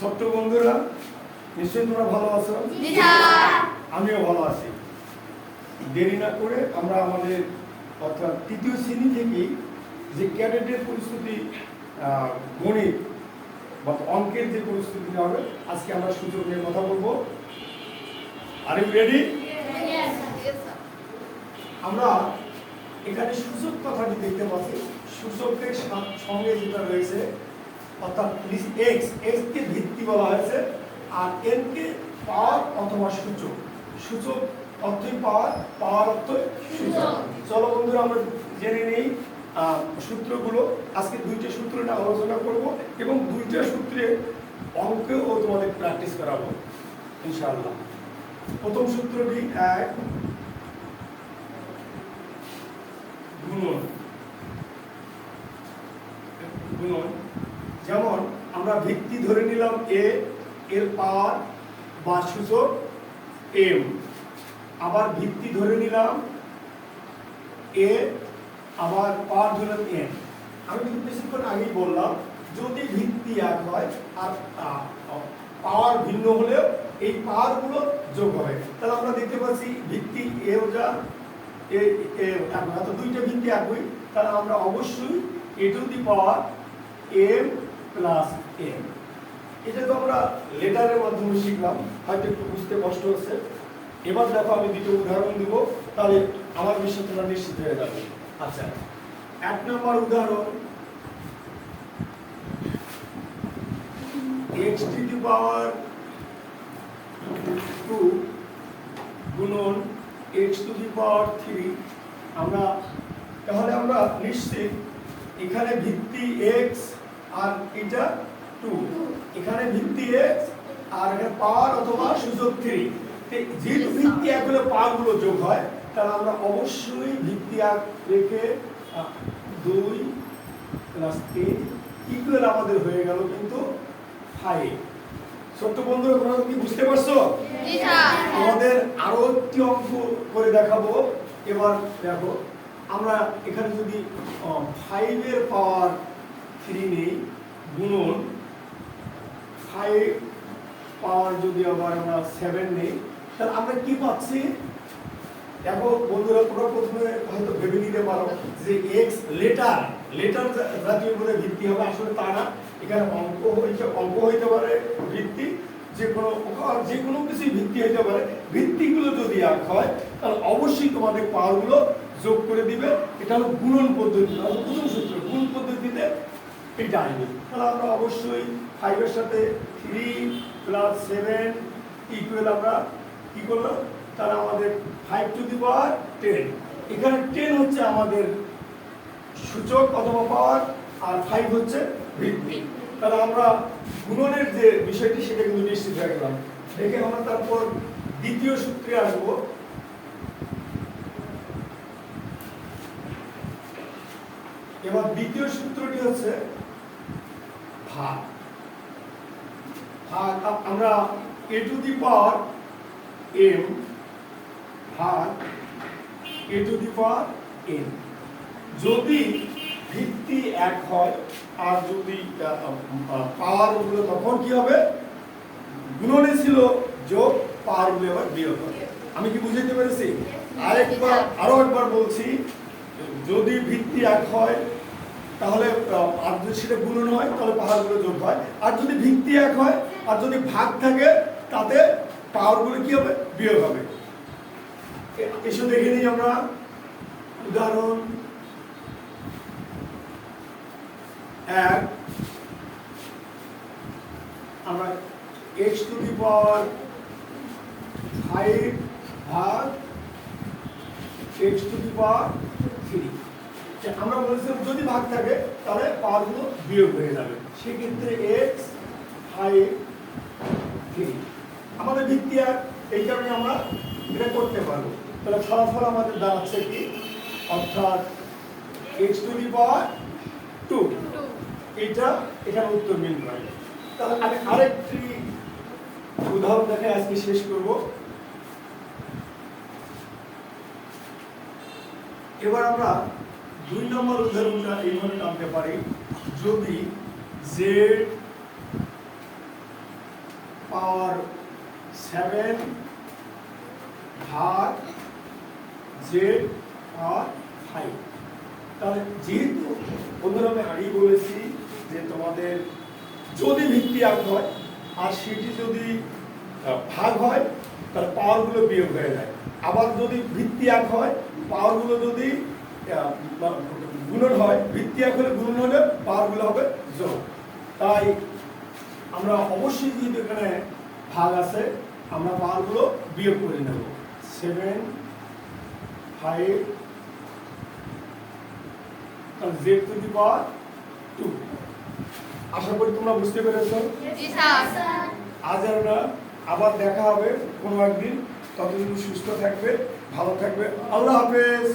ছোট্ট বন্ধুরা নিশ্চয়ই তোমরা ভালো আছো? আমিও ভালো আছি। দেরি না করে আমরা আমাদের অর্থাৎ তৃতীয় শ্রেণি থেকেই যে ক্যাডেটের পরিস্থিতি গণিত বা অঙ্কের যে পরিস্থিতি হবে আজকে আমরা সুযোগ নিয়ে কথা বলব। আর ইউ রেডি আমরা এখানে সূচক কথাটি দেখতে পাচ্ছি। সূচকের সা- সঙ্গে যেটা রয়েছে অর্থাৎ এক্স এক্স কে ভিত্তি বলা হয়েছে আর এন কে পাওয়ার অথবা সূচক। সূচক অর্থই পাওয়ার পাওয়ার অর্থই সূচক। চলো বন্ধুরা, আমরা জেনে নেই সূত্রগুলো। আজকে দুইটা সূত্র নিয়ে আলোচনা করব এবং দুইটা সূত্রে অঙ্কেও তোমাদের প্র্যাকটিস করাবো, ইনশাআল্লাহ। প্রথম সূত্রটি এক, গুণন। গুণন। যেমন আমরা ভিত্তি ধরে নিলাম এ এর পাওয়ার বা সূচক এম আবার ভিত্তি ধরে নিলাম এ আবার পাওয়ার ধরলাম এম আমি কিন্তু বেশিক্ষণ আগেই বললাম, যদি ভিত্তি এক হয়, আর পাওয়ার ভিন্ন হলেও এই পাওয়ারগুলো যোগ হবে তাহলে আমরা দেখতে পাচ্ছি ভিত্তি এও যা একই দুইটা ভিত্তি একই। তাহলে আমরা অবশ্যই A to the power M plus M এটা তো আমরা লেটারের মাধ্যমে শিখলাম, হয়তো একটু বুঝতে কষ্ট হচ্ছে। এবার দেখো আমি দুটো উদাহরণ দিব, তাহলে আমার বিষয় নিশ্চিত হয়ে যাবে। আচ্ছা এক নম্বর উদাহরণ। X to the power two গুণন X to the power three আমরা, তাহলে আমরা নিশ্চিত এখানে ভিত্তি এক্স আর এটা টু এখানে ভিত্তি এক্স আর এখানে পাওয়ার অথবা সূচক থ্রি যেহেতু ভিত্তি এক হলে পাওয়ারগুলো যোগ হয় তাহলে আমরা অবশ্যই ভিত্তি এক রেখে দুই প্লাস তিন ইকুয়াল আমাদের হয়ে গেল কিন্তু ফাইভ ছোট্ট বন্ধুরা তোমরা কি বুঝতে পারছ? আমাদের আরও একটি অঙ্ক করে দেখাবো। এবার দেখো আমরা এখানে যদি ফাইভের পাওয়ার থ্রি গুণন ফাইভ পাওয়ার যদি আবার আমরা সেভেন নেই, তাহলে আমরা কি পাচ্ছি? বন্ধুরা, তোমরা প্রথমে হয়তো ভেবে নিতে পারো যে এক্স লেটার লেটার জাতীয় বলে ভিত্তি হবে, আসলে তা না। এখানে অঙ্ক হইতে অঙ্ক হইতে পারে ভিত্তি, যে কোনো যে কোনো কিছুই ভিত্তি হইতে পারে। ভিত্তিগুলো যদি এক হয়, তাহলে অবশ্যই তোমাদের পাওয়ারগুলো যোগ করে দিবে। এটা হলো গুণন পদ্ধতি প্রথম সূত্র আসবে তাহলে আমরা অবশ্যই ফাইভের সাথে থ্রি প্লাস সেভেন ইকুয়াল আমরা কি তাহলে আমাদের five to the power ten এখানে টেন হচ্ছে আমাদের সূচক অথবা পাওয়ার আর ফাইভ হচ্ছে ভিত্তি তাহলে আমরা গুণনের যে বিষয়টি, সেটা কিন্তু নিশ্চিত হয়ে গেলাম। দেখে আমরা তারপর দ্বিতীয় সূত্রে আসব। এবার দ্বিতীয় সূত্রটি হচ্ছে ভাগ। ভাগ আমরা a to the power M ভাগ এ টু দি পাওয়ার এন যদি ভিত্তি এক হয় আর যদি পাওয়ারগুলো তখন কি হবে? গুণনে ছিল যোগ পাওয়ারগুলো আবার বিয়োগ হবে। আমি কি বুঝাইতে পেরেছি? আরেকবার আরও একবার বলছি যদি ভিত্তি এক হয় তাহলে আর যদি সেটা গুণন হয় তাহলে পাহাড়গুলো যোগ হয়। আর যদি ভিত্তি এক হয়, আর যদি ভাগ থাকে, তাতে পাওয়ারগুলো কী হবে? বিয়োগ হবে। এসব দেখে নিই আমরা। উদাহরণ। এক। আমরা X to the power five ভাগ X to the power three আমরা বলেছিলাম যদি ভাগ থাকে, তাহলে পাওয়ারগুলো বিয়োগ হয়ে যাবে। সেক্ষেত্রে এক্স ফাইভ থ্রি আমাদের ভিত্তি আর এই কারণে আমরা এটা করতে পারব। তাহলে ফলাফল আমাদের দাঁড়াচ্ছে কি? অর্থাৎ X to the power two এটা এখানে উত্তর মিল করে তাহলে আমি আরেকটি উদাহরণ দেখে আজকে শেষ করব। এবার আমরা দুই নম্বর উদাহরণটা এইভাবে টানতে পারি। যদি জেড পাওয়ার সেভেন ভাগ জেড আর ফাইভ তাহলে যেহেতু বন্ধুরা আমি আগেই বলেছি যে তোমাদের যদি ভিত্তি আগ হয়, আর সেটি যদি ভাগ হয়, তাহলে পাওয়ারগুলো বিয়োগ হয়ে যায়। আবার যদি ভিত্তি এক হয় পাওয়ারগুলো যদি গুণন হয় ভিত্তি এক হলে গুণন হলে পাওয়ারগুলো হবে যোগ তাই আমরা অবশ্যই যেহেতু এখানে ভাগ আছে আমরা পাওয়ারগুলো বিয়োগ করে নেব। Seven five Z to the power two আশা করি তোমরা বুঝতে পেরেছ। আজ আমরা আবার দেখা হবে কোনো একদিন। ততদিন সুস্থ থাকবে ভালো থাকবে। আল্লাহ হাফেজ।